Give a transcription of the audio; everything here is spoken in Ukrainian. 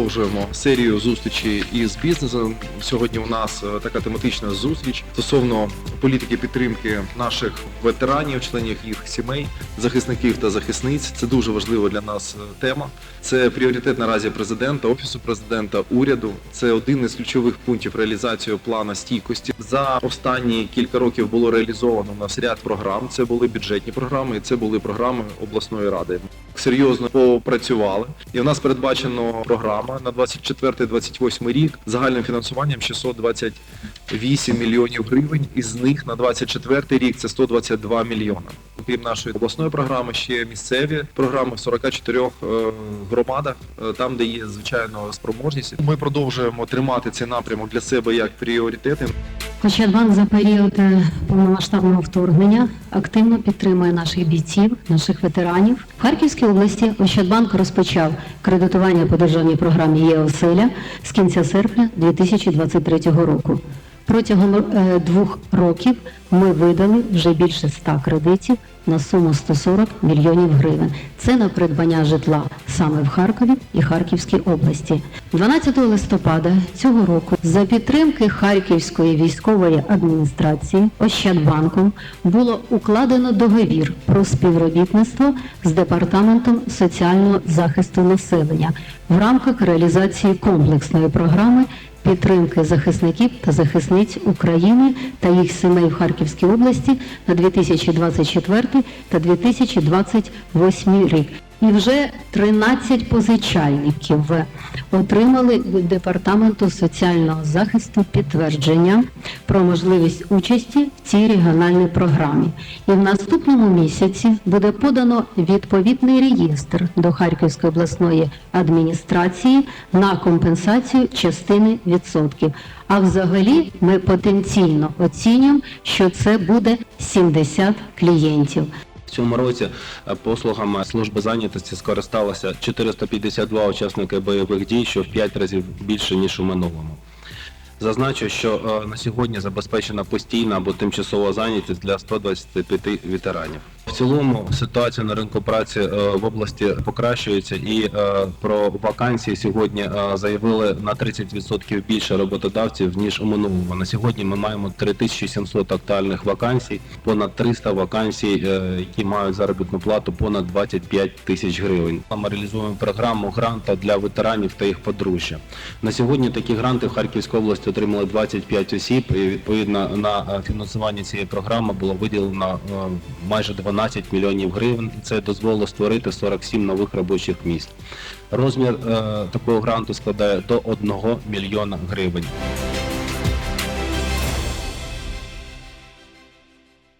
продовжуємо серію зустрічей із бізнесом. Сьогодні у нас е, така тематична зустріч стосовно політики підтримки наших ветеранів, членів їх сімей, захисників та захисниць. Це дуже важлива для нас е, тема. Це пріоритет наразі президента, офісу президента, уряду. Це один із ключових пунктів реалізації плану стійкості. За останні кілька років було реалізовано у нас ряд програм. Це були бюджетні програми, і це були програми обласної ради. Серйозно попрацювали, і у нас передбачено програма на 24-28 рік загальним фінансуванням 628 мільйонів гривень. Із них на 24 рік це 122 мільйона. Крім нашої обласної програми, ще місцеві програми в 44 е, громадах, е, там, де є звичайно спроможність. Ми продовжуємо тримати цей напрямок для себе як пріоритети. Ощадбанк за період е, повномасштабного вторгнення активно підтримує наших бійців, наших ветеранів. В Харківській області Ощадбанк розпочав кредитування по державній програмі «Є-оселя» з кінця серпня 2023 року. Протягом е, двох років ми видали вже більше 100 кредитів на суму 140 мільйонів гривень. Це на придбання житла саме в Харкові і Харківській області. 12 листопада цього року за підтримки Харківської військової адміністрації Ощадбанком було укладено договір про співробітництво з департаментом соціального захисту населення в рамках реалізації комплексної програми підтримки захисників та захисниць України та їх сімей в Харківській області на 2024 та 2028 рік. І вже 13 позичальників отримали від департаменту соціального захисту підтвердження про можливість участі в цій регіональній програмі. І в наступному місяці буде подано відповідний реєстр до Харківської обласної адміністрації на компенсацію частини відсотків. А взагалі ми потенційно оцінюємо, що це буде 70 клієнтів. Цьому році е, послугами служби зайнятості скористалося 452 учасники бойових дій, що в 5 разів більше ніж у минулому. Зазначу, що е, на сьогодні забезпечена постійна або тимчасова зайнятість для 125 ветеранів. Цілому ситуація на ринку праці е, в області покращується, і е, про вакансії сьогодні е, заявили на 30% більше роботодавців ніж у минулому. На сьогодні ми маємо 3700 актуальних вакансій, понад 300 вакансій, які мають заробітну плату понад 25 тисяч гривень. Ми реалізуємо програму гранта для ветеранів та їх подружжя. На сьогодні такі гранти в Харківській області отримали 25 осіб. І відповідно на фінансування цієї програми було виділено майже 12 мільйонів гривень. Це дозволило створити 47 нових робочих місць. Розмір е, такого гранту складає до 1 мільйона гривень.